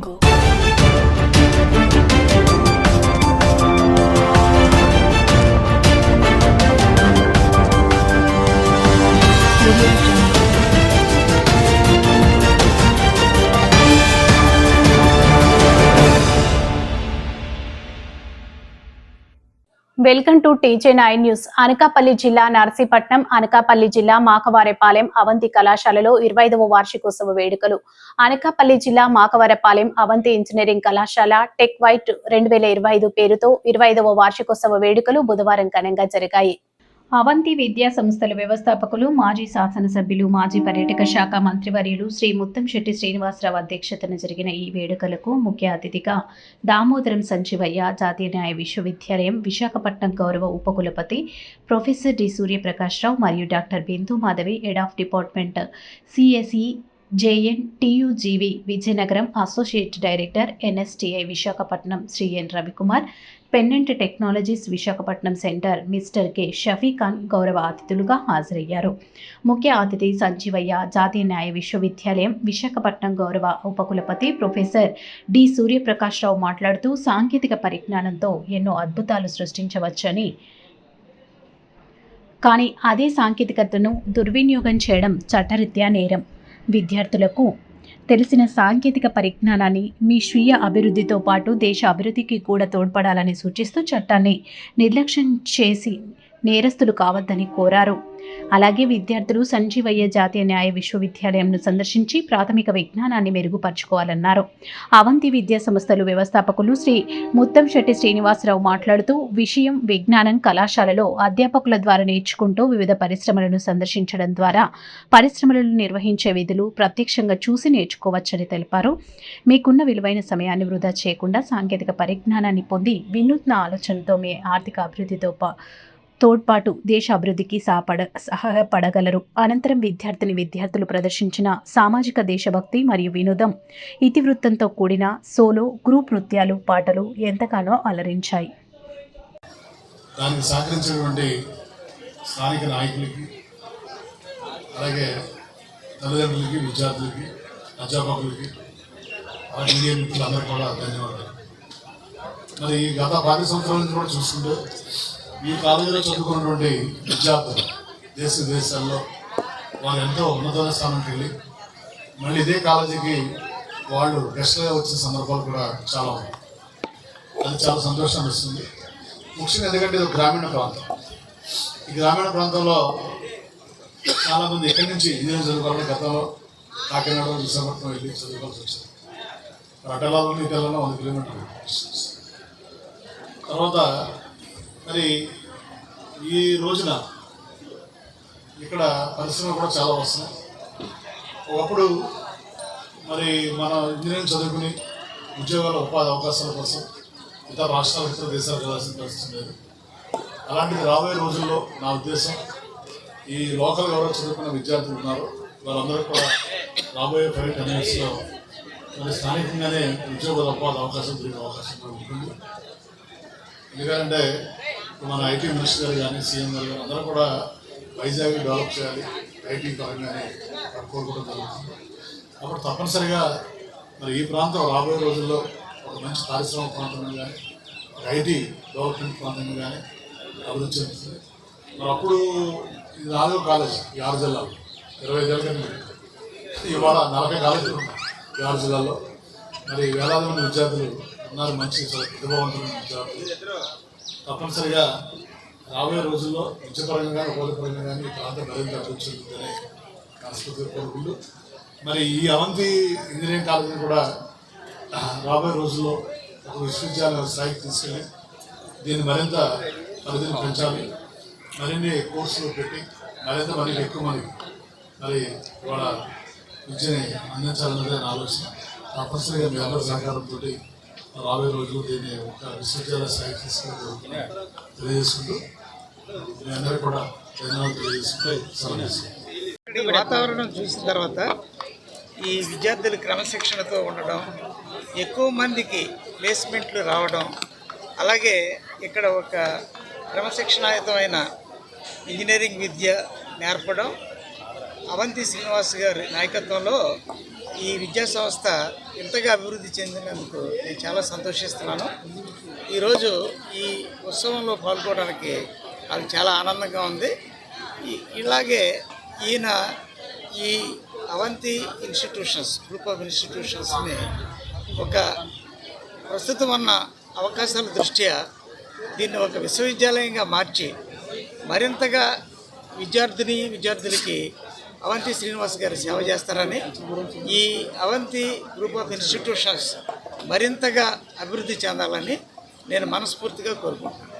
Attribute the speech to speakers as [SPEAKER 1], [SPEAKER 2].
[SPEAKER 1] jungle. Welcome to TJ nine news. Anakapalli జిల్లా నర్సీపట్నం అనకాపల్లి జిల్లా మాకవారెపాలెం అవంతి కళాశాలలో ఇరవై ఐదవ వార్షికోత్సవ వేడుకలు. అనకాపల్లి జిల్లా మాకవారెపాలెం అవంతి ఇంజనీరింగ్ కళాశాల టెక్ వైట్ రెండు వేల ఇరవై ఐదు పేరుతో ఇరవై ఐదవ వార్షికోత్సవ వేడుకలు బుధవారం ఘనంగా జరిగాయి. అవంతి విద్యా సంస్థల వ్యవస్థాపకులు మాజీ శాసనసభ్యులు మాజీ పర్యాటక శాఖ మంత్రివర్యులు శ్రీ ముత్తంశెట్టి శ్రీనివాసరావు అధ్యక్షతన జరిగిన ఈ వేడుకలకు ముఖ్య అతిథిగా దామోదరం సంజీవయ్య జాతీయ న్యాయ విశ్వవిద్యాలయం విశాఖపట్నం గౌరవ ఉపకులపతి ప్రొఫెసర్ డి సూర్యప్రకాశ్రావు మరియు doctor Bindu Madhavi head of department CSE JNTUGV Vizianagaram associate director NSTI Visakhapatnam Shri N Ravikumar Pennant technologies Visakhapatnam centre mister K Shafi Khan గౌరవ అతిథులుగా హాజరయ్యారు. ముఖ్య అతిథి సంజీవయ్య జాతీయ న్యాయ విశ్వవిద్యాలయం విశాఖపట్నం గౌరవ ఉపకులపతి ప్రొఫెసర్ డి సూర్యప్రకాశ్రావు మాట్లాడుతూ సాంకేతిక పరిజ్ఞానంతో ఎన్నో అద్భుతాలు సృష్టించవచ్చని. కానీ అదే సాంకేతికతను దుర్వినియోగం చేయడం చట్టరీత్యా నేరం. విద్యార్థులకు తెలిసిన సాంకేతిక పరిజ్ఞానాన్ని మీ స్వీయ అభివృద్ధితో పాటు దేశ అభివృద్ధికి కూడా తోడ్పడాలని సూచిస్తూ చట్టాన్ని నిర్లక్ష్యం చేసి నేరస్తులు కావద్దని కోరారు. అలాగే విద్యార్థులు సంజీవయ్య జాతీయ న్యాయ విశ్వవిద్యాలయంను సందర్శించి ప్రాథమిక విజ్ఞానాన్ని మెరుగుపరుచుకోవాలన్నారు. అవంతి విద్యా సంస్థలు వ్యవస్థాపకులు శ్రీ ముత్తంశెట్టి శ్రీనివాసరావు మాట్లాడుతూ విషయం విజ్ఞానం కళాశాలలో అధ్యాపకుల ద్వారా నేర్చుకుంటూ వివిధ పరిశ్రమలను సందర్శించడం ద్వారా పరిశ్రమలను నిర్వహించే విధులు ప్రత్యక్షంగా చూసి నేర్చుకోవచ్చని తెలిపారు. మీకున్న విలువైన సమయాన్ని వృధా చేయకుండా సాంకేతిక పరిజ్ఞానాన్ని పొంది వినూత్న ఆలోచనతో మీ ఆర్థిక అభివృద్ధితో పా తోడ్పాటు దేశ అభివృద్ధికి సహపడ సహాయపడగలరు. అనంతరం విద్యార్థిని విద్యార్థులు ప్రదర్శించిన సామాజిక దేశభక్తి మరియు వినోదం ఇతివృత్తంతో కూడిన సోలో గ్రూప్ నృత్యాలు పాటలు ఎంతగానో అలరించాయి.
[SPEAKER 2] దానికి సహకరించినటువంటి స్థానిక నాయకులకి అలాగే తల్లిదండ్రులకి విద్యార్థులకి అధ్యాపకులకి అలాగే మీడియా మిత్రులందరికీ కూడా ధన్యవాదాలు. మరి గత పది సంవత్సరాల నుంచి కూడా చూసుకుంటే ఈ కాలేజీలో చదువుకున్నటువంటి విద్యార్థులు దేశ విదేశాల్లో వారు ఎంతో ఉన్నత స్థానానికి వెళ్ళి మళ్ళీ ఇదే కాలేజీకి వాళ్ళు గెస్ట్గా వచ్చిన సందర్భాలు కూడా చాలా ఉన్నాయి. అది చాలా సంతోషాన్ని ఇస్తుంది ముఖ్యంగా ఎందుకంటే ఇది గ్రామీణ ప్రాంతం. ఈ గ్రామీణ ప్రాంతంలో చాలామంది ఎక్కడి నుంచి ఇంజనీరింగ్ చదువుకోవాలని గతంలో కాకినాడ విశాఖపట్నం వెళ్ళి చదువుకోవాల్సి వచ్చింది. అటలాలను ఇటలలో వంద కిలోమీటర్లు. తర్వాత మరి ఈ రోజున ఇక్కడ పరిశ్రమలు కూడా చాలా వస్తున్నాయి ఒకప్పుడు మరి మన ఇంజనీరింగ్ చదువుకుని ఉద్యోగాల ఉపాధి అవకాశాల కోసం ఇతర రాష్ట్రాలు ఇతర దేశాలకు వెళ్ళాల్సిన పరిస్థితి లేదు. అలాంటిది రాబోయే రోజుల్లో నా ఉద్దేశం ఈ లోకల్ ఎవరో చదువుకున్న విద్యార్థులు ఉన్నారు. వాళ్ళందరూ కూడా రాబోయే ప్రైవేట్ ఎన్ఐఎస్లో మరి స్థానికంగానే ఉద్యోగాల ఉపాధి అవకాశం దొరికే అవకాశం ఉంటుంది. ఎందుకంటే మన ఐటీ మినిస్టర్ గారు కానీ సీఎం గారు కానీ అందరూ కూడా వైజాగ్ డెవలప్ చేయాలి ఐటీ పరంగానే కోరుకోవడం జరుగుతుంది. అప్పుడు తప్పనిసరిగా మరి ఈ ప్రాంతం రాబోయే రోజుల్లో ఒక మంచి పారిశ్రామిక ప్రాంతంగా కానీ ఒక ఐటీ డెవలప్మెంట్ ప్రాంతంగా కానీ అభివృద్ధి చెందుతుంది. మరి అప్పుడు ఇది నాలుగో కాలేజ్ ఈ ఆరు జిల్లాలో. ఇరవై ఐదేళ్ళ ఇవాళ నలభై కాలేజీలు ఉన్నాయి ఈ ఆరు జిల్లాల్లో. మరి వేలాది మంది విద్యార్థులు ఉన్నారు మంచి చాలా తప్పనిసరిగా రాబోయే రోజుల్లో విద్యపరంగా కానీ ఉపాధిపరంగా కానీ ఈ ప్రాంతం మరింత అభివృద్ధి చెందుతుందనే మనస్ఫూర్తిగా కోరుకుంటూ మరి ఈ అవంతి ఇంజనీరింగ్ కాలేజీని కూడా రాబోయే రోజుల్లో ఒక విశ్వవిద్యాలయం స్థాయికి తీసుకెళ్ళి దీన్ని మరింత పరిధిని పెంచాలి. మరిన్ని కోర్సులు పెట్టి మరింత మందికి ఎక్కువ మంది మరి వాళ్ళ విద్యని అందించాలన్నదే నా ఆలోచన. తప్పనిసరిగా మీ అందరి సహకారంతో రాబోయే రోజులు దీన్ని ఒక విశ్వవిద్యాలయ స్థాయికి తీసుకెళ్ళి తెలియజేసుకుంటూ మీ అందరికీ కూడా ధన్యవాదాలు తెలియజేసుకుంటూ
[SPEAKER 3] వాతావరణం చూసిన తర్వాత ఈ విద్యార్థులు క్రమశిక్షణతో ఉండడం ఎక్కువ మందికి ప్లేస్మెంట్లు రావడం అలాగే ఇక్కడ ఒక క్రమశిక్షణాయుతమైన ఇంజనీరింగ్ విద్య నేర్పడం అవంతి శ్రీనివాస్ గారి నాయకత్వంలో ఈ విద్యా సంస్థ ఇంతగా అభివృద్ధి చెందినందుకు నేను చాలా సంతోషిస్తున్నాను. ఈరోజు ఈ ఉత్సవంలో పాల్గొనడానికి నాకు చాలా ఆనందంగా ఉంది. ఈ- ఇలాగే ఈయన ఈ అవంతి ఇన్స్టిట్యూషన్స్ గ్రూప్ ఆఫ్ ఇన్స్టిట్యూషన్స్ని ఒక ప్రస్తుతం ఉన్న అవకాశాల దృష్ట్యా దీన్ని ఒక విశ్వవిద్యాలయంగా మార్చి మరింతగా విద్యార్థిని విద్యార్థులకి అవంతి శ్రీనివాస్ గారు సేవ చేస్తారని ఈ అవంతి గ్రూప్ ఆఫ్ ఇన్స్టిట్యూషన్స్ మరింతగా అభివృద్ధి చెందాలని నేను మనస్ఫూర్తిగా కోరుకుంటున్నాను.